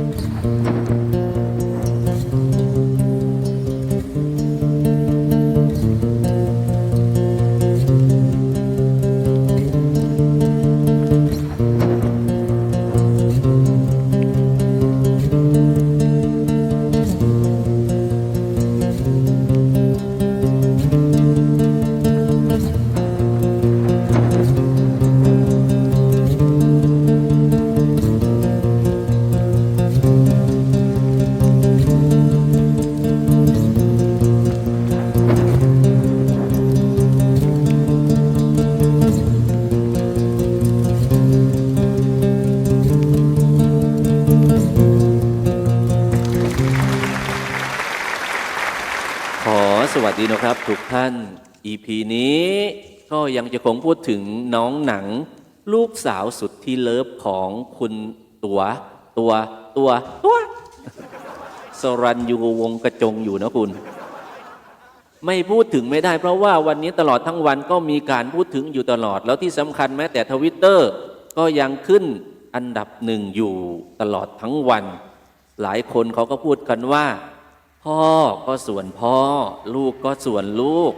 ขอ สวัสดีนะครับ ทุกท่าน EP นี้ก็ยังจะคงพูดถึงน้องหนัง ลูกสาวสุดที่เลิฟของคุณตัวตัวตัวตัวสรัญยูวงกระจงอยู่นะคุณ ไม่พูดถึงไม่ได้ เพราะว่าวันนี้ตลอดทั้งวันก็มีการพูดถึงอยู่ตลอด แล้วที่สำคัญแม้แต่ทวิตเตอร์ก็ยังขึ้นอันดับหนึ่งอยู่ตลอดทั้งวัน หลายคนเขาก็พูดกันว่า พ่อก็ส่วนพ่อ ลูกก็ส่วนลูก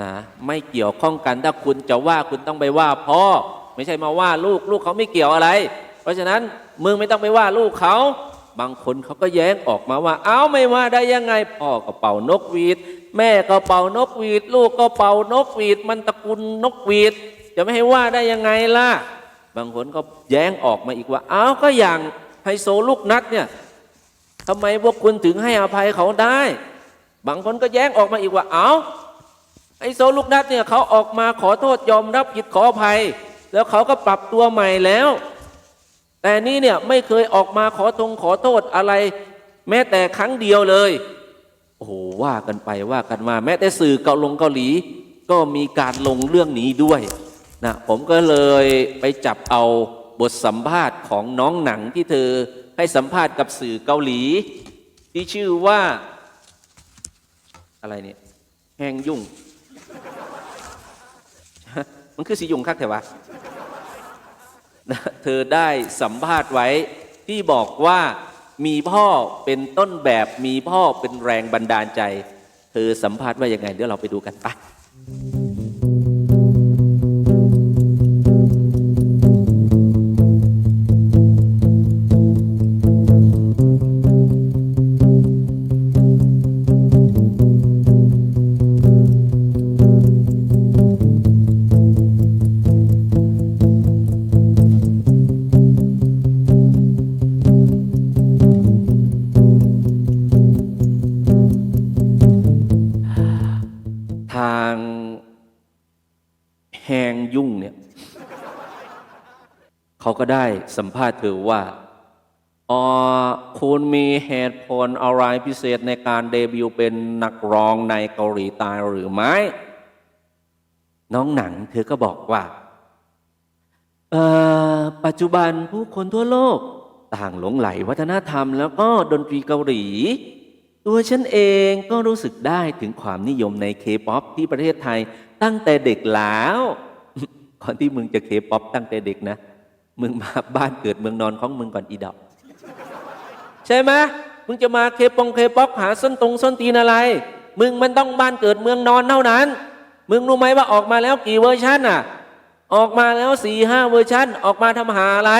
นะไม่เกี่ยวข้องกันถ้าคุณจะว่าคุณต้องไปว่าพ่อ ไม่ใช่มาว่าลูกลูกเขาไม่เกี่ยวอะไร เพราะฉะนั้นมึงไม่ต้องไปว่าลูกเขาบางคนเขาก็แย้งออกมาว่า เอ้าไม่ว่าได้ยังไงพ่อก็เป่านกหวีด แม่ก็เป่านกหวีด ลูกก็เป่านกหวีด มันตระกูลนกหวีด จะไม่ให้ว่าได้ยังไงล่ะ บางคนก็แย้งออกมาอีกว่า เอ้าก็อย่างไฮโซลูกนัดเนี่ย ทำไมพวกคุณถึงให้อภัยเขาได้ บางคนก็แย้งออกมาอีกว่า เอา้าไอ้โซลูกนัดเนี่ยเขาออกมาขอโทษยอมรับผิดขออภัย แล้วเขาก็ปรับตัวใหม่แล้ว แต่นี่เนี่ยไม่เคยออกมาขอทงขอโทษอะไร แม้แต่ครั้งเดียวเลย โอ้โหว่ากันไปว่ากันมา แม้แต่สื่อเกาหลงเกาหลี ก็มีการลงเรื่องนี้ด้วยนะผมก็เลยไปจับเอาบทสัมภาษณ์ของน้องหนังที่เธอ ให้สัมภาษณ์กับสื่อเกาหลี ที่ชื่อว่า อะไรเนี่ย แหงยุ่ง มันคือสียุงคักแต่วะนะเธอได้สัมภาษณ์ไว้ที่บอกว่ามีพ่อเป็นต้นแบบมีพ่อเป็นแรงบันดาลใจ เธอสัมภาษณ์ว่ายังไง เดี๋ยวเราไปดูกันไป งยุ่งเนี่ยเขาก็ได้สัมภาษณ์เธอว่าอ๋อคุณมีเหตุผลอะไรพิเศษในการเดบิวต์เป็นนักร้องในเกาหลีใต้หรือไม่ น้องหนังเธอก็บอกว่าเอ่อปัจจุบันผู้คนทั่วโลกต่างหลงไหลวัฒนธรรมแล้วก็ดนตรีเกาหลี ตัวฉันเองก็รู้สึกได้ถึงความนิยมในเคป๊อปที่ประเทศไทยตั้งแต่เด็กแล้วก่อนที่มึงจะเคป๊อปตั้งแต่เด็กนะ มึงมาบ้านเกิดเมืองนอนของมึงก่อนอีดอกใช่ไหมมึงจะมาเคปองเคป๊อปหาส้นตรงส้นตีนอะไร มึงมันต้องบ้านเกิดเมืองนอนเท่านั้น มึงรู้ไหมว่าออกมาแล้วกี่เวอร์ชันอะ ออกมาแล้วสี่ห้าเวอร์ชันออกมาทำหาอะไร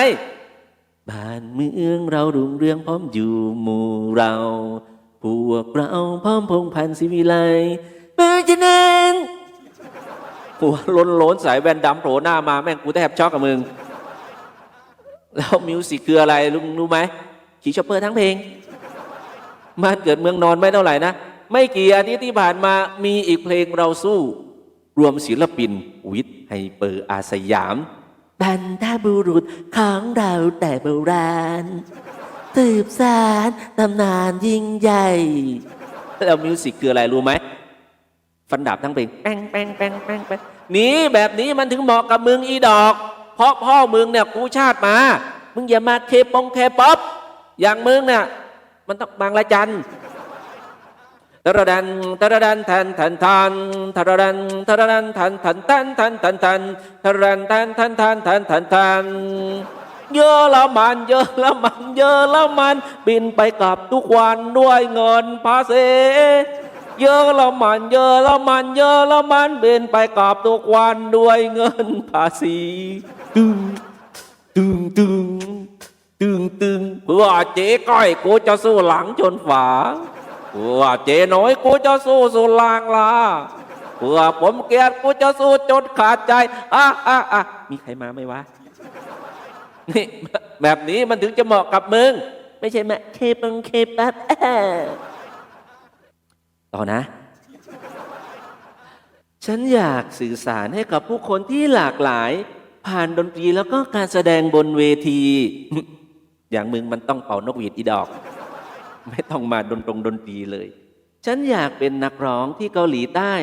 บ้านเมืองเรารุ่งเรืองพร้อมอยู่หมู่เรา พวกเราพร้อมพงพันธ์ศิวิไลเพราะฉะนั้นหัวล้นล้นสายแว่นดำโผล่หน้ามาแม่งกูแทบช็อกกับมึง แล้วมิวสิกคืออะไรลุงรู้ไหมขี่ชอปเปอร์ทั้งเพลงบ้านเกิดเมืองนอนไม่เท่าไหร่นะ ไม่กี่อาทิตย์ที่ผ่านมามีอีกเพลงเราสู้ รวมศิลปิน วิทย์ไฮเปอร์อาสยามบรรพบุรุษของเราแต่โบราณ สืบสารตำนานยิ่งใหญ่ แล้วมิวสิกคืออะไรรู้ไหม ฟันดาบทั้งเพลงแป้งแป้งแป้งแป้งแป้งนี่แบบนี้มันถึงเหมาะกับมึงอีดอก เพราะพ่อมึงเนี่ยกูชาติมา มึงอย่ามาเคปองเคป๊อปอย่างมึงเนี่ยมันต้องบางละจันตระดันตระดันทันทันทันตระดันตระดันทันทันทันทันทันทันตระดันทันทันทันทันทันทัน เยอะละมันเยอะละมันเยอะละมัน บินไปกลับทุกวันด้วยเงินภาษีเยอะละมันเยอะละมันเยอะละมันบินไปกลับทุกวันด้วยเงินภาษีตึงตึงตึงตึงตึงเพื่อเจ๊ก้อยกูจะสู้หลังชนฝาเพื่อเจ๊น้อยกูจะสู้สุดลางลาเพื่อผมเกลียดกูจะสู้จนขาดใจอะอะอะมีใครมาไหมวะ นี่แบบนี้มันถึงจะเหมาะกับมึง ไม่ใช่แม่เคปังเคปับต่อนะ ฉันอยากสื่อสารให้กับผู้คนที่หลากหลาย ผ่านดนตรีแล้วก็การแสดงบนเวที อย่างมึงมันต้องเป่านกหวีดอีดอก ไม่ต้องมาดนตรงดนตรีเลย ฉันอยากเป็นนักร้องที่เกาหลีใต้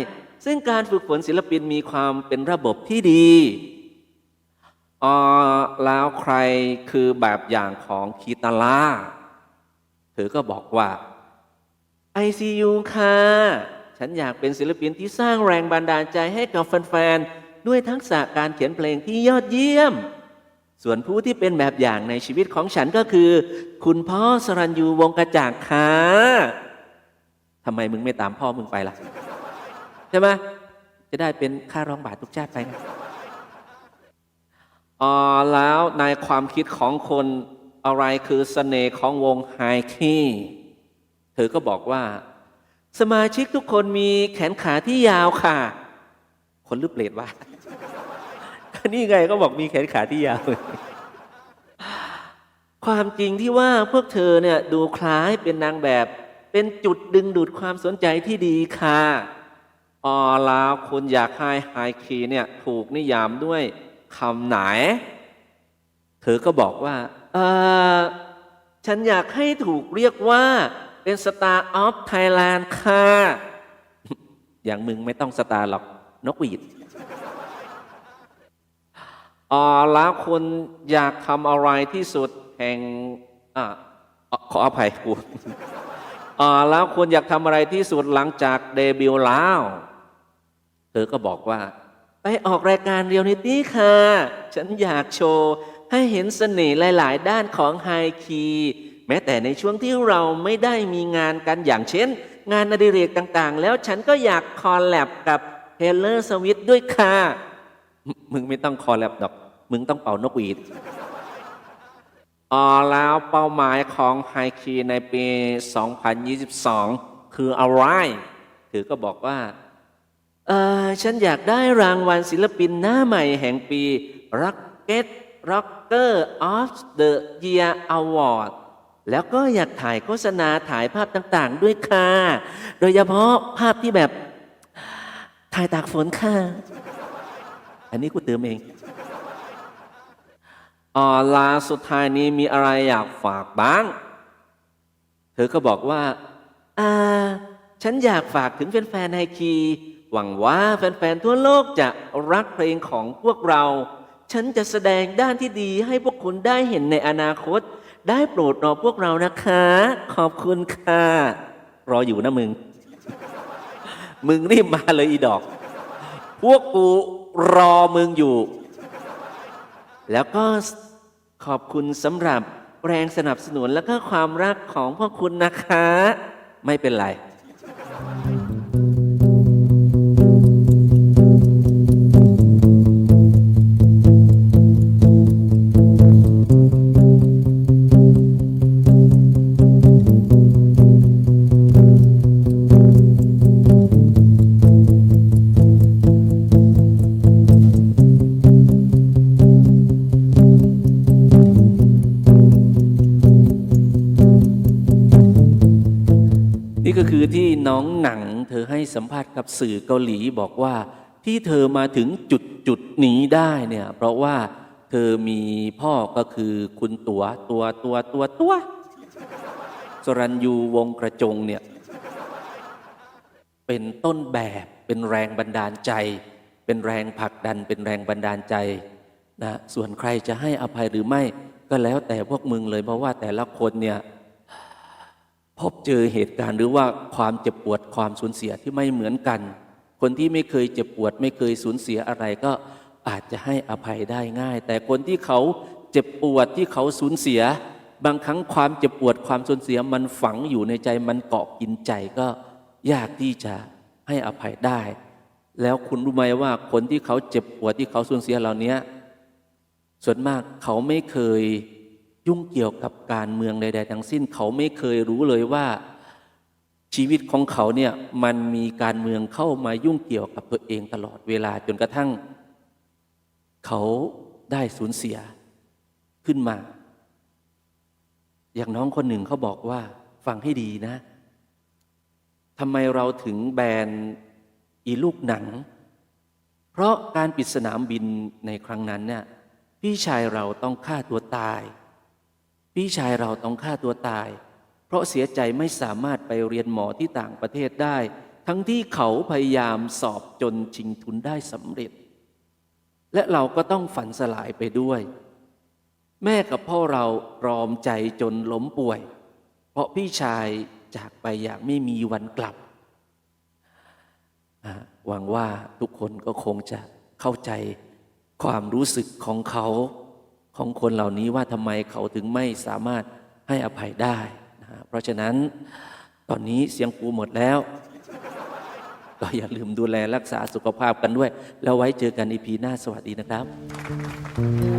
ซึ่งการฝึกฝนศิลปินมีความเป็นระบบที่ดี อ่าแล้วใครคือแบบอย่างของคีตาล่าเธอก็บอกว่า ICU ค่ะ ฉันอยากเป็นศิลปินที่สร้างแรงบันดาลใจให้กับแฟนๆ ด้วยทักษะการเขียนเพลงที่ยอดเยี่ยม ส่วนผู้ที่เป็นแบบอย่างในชีวิตของฉันก็คือ คุณพ่อสรัญยูวงกระจ่างค่ะทำไมมึงไม่ตามพ่อมึงไปล่ะ ใช่ไหมจะได้เป็นค่าร้องบาททุกชาติไปไง แล้วในความคิดของคนอะไรคือเสน่ห์ของวงไฮคีเธอก็บอกว่า สมาชิกทุกคนมีแขนขาที่ยาวค่ะ คนรือเปรตวะก็นี่ไงก็บอกมีแขนขาที่ยาว ความจริงที่ว่าพวกเธอเนี่ยดูคล้ายเป็นนางแบบ เป็นจุดดึงดูดความสนใจที่ดีค่ะอ๋อแล้วคุณอยากให้ไฮคีเนี่ยถูกนิยามด้วย คำไหน เธอก็บอกว่าเออฉันอยากให้ถูกเรียกว่าเป็นสตาร์ออฟไทยแลนด์ค่ะ อย่างมึงไม่ต้องสตาร์หรอกนกหวีดอ๋อแล้วคุณอยากทำอะไรที่สุดแห่งอะอะขออภัยกูอ่าแล้วคุณอยากทำอะไรที่สุดหลังจากเดบิวต์แล้ว เธอก็บอกว่า ไปออกรายการเรียลนิตี้ค่ะ ฉันอยากโชว์ ให้เห็นเสน่ห์หลาย ๆ ด้านของไฮคีแม้แต่ในช่วงที่เราไม่ได้มีงานกันอย่างเช่น งานอดิเรกต่าง ๆ แล้วฉันก็อยากคอลแลบกับเ a เลอร์สวิตด้วยค่ะ มึงไม่ต้องคอลแลบดอก มึงต้องเป่านกหวีดอ่าแล้วเป้าหมายของไฮคีในปี 2022 คืออะไรเธอก็บอกว่า เออฉันอยากได้รางวัลศิลปินหน้าใหม่แห่งปี Rocket Rocker of the Year Award แล้วก็อยากถ่ายโฆษณาถ่ายภาพต่างๆ ด้วยค่ะ โดยเฉพาะภาพที่แบบถ่ายตากฝนค่ะ อันนี้กูเติมเองอ่าลาสุดท้ายนี้มีอะไรอยากฝากบ้าง เธอก็บอกว่า อ่า ฉันอยากฝากถึงแฟนๆไฮคี หวังว่าแฟนๆ ทั่วโลกจะรักเพลงของพวกเรา ฉันจะแสดงด้านที่ดีให้พวกคุณได้เห็นในอนาคต ได้โปรดรอพวกเรานะคะ ขอบคุณค่ะ รออยู่นะมึง มึงรีบมาเลยอีดอก พวกกูรอมึงอยู่ แล้วก็ขอบคุณสำหรับแรงสนับสนุนและก็ความรักของพวกคุณนะคะ ไม่เป็นไร น้องหนัง เธอให้สัมภาษณ์กับสื่อเกาหลีบอกว่า ที่เธอมาถึงจุดจุดนี้ได้เนี่ยเพราะว่าเธอมีพ่อก็คือคุณตัวตัวตัวตัวตัวสรัญยูวงกระจงเนี่ยเป็นต้นแบบเป็นแรงบันดาลใจ เป็นแรงผลักดันเป็นแรงบันดาลใจนะส่วนใครจะให้อภัยหรือไม่ก็แล้วแต่พวกมึงเลยเพราะว่าแต่ละคนเนี่ย พบเจอเหตุการณ์หรือว่าความเจ็บปวดความสูญเสียที่ไม่เหมือนกัน คนที่ไม่เคยเจ็บปวด ไม่เคยสูญเสียอะไรก็อาจจะให้อภัยได้ง่าย แต่คนที่เขาเจ็บปวดที่เขาสูญเสีย บางครั้งความเจ็บปวดความสูญเสียมันฝังอยู่ในใจมันเกาะกินใจก็ยากที่จะให้อภัยได้ แล้วคุณรู้ไหมว่าคนที่เขาเจ็บปวดที่เขาสูญเสียเหล่านี้ส่วนมากเขาไม่เคย ยุ่งเกี่ยวกับการเมืองใด ๆ ทั้งสิ้นเขาไม่เคยรู้เลยว่าชีวิตของเขาเนี่ยมันมีการเมืองเข้ามายุ่งเกี่ยวกับตัวเองตลอดเวลาจนกระทั่ง เขาได้สูญเสียขึ้นมา อย่างน้องคนหนึ่งเขาบอกว่าฟังให้ดีนะทำไมเราถึงแบนอีลูกหนัง เพราะการปิดสนามบินในครั้งนั้นเนี่ยพี่ชายเราต้องฆ่าตัวตาย พี่ชายเราต้องฆ่าตัวตาย เพราะเสียใจไม่สามารถไปเรียนหมอที่ต่างประเทศได้ ทั้งที่เขาพยายามสอบจนชิงทุนได้สำเร็จ และเราก็ต้องฝันสลายไปด้วย แม่กับพ่อเรารอมใจจนล้มป่วย เพราะพี่ชายจากไปอย่างไม่มีวันกลับหวังว่าทุกคนก็คงจะเข้าใจความรู้สึกของเขา ของคนเหล่านี้ว่าทำไมเขาถึงไม่สามารถให้อภัยได้นะเพราะฉะนั้นตอนนี้เสียงปูหมดแล้ว ก็อย่าลืมดูแลรักษาสุขภาพกันด้วย แล้วไว้เจอกันอีพีหน้าสวัสดีนะครับ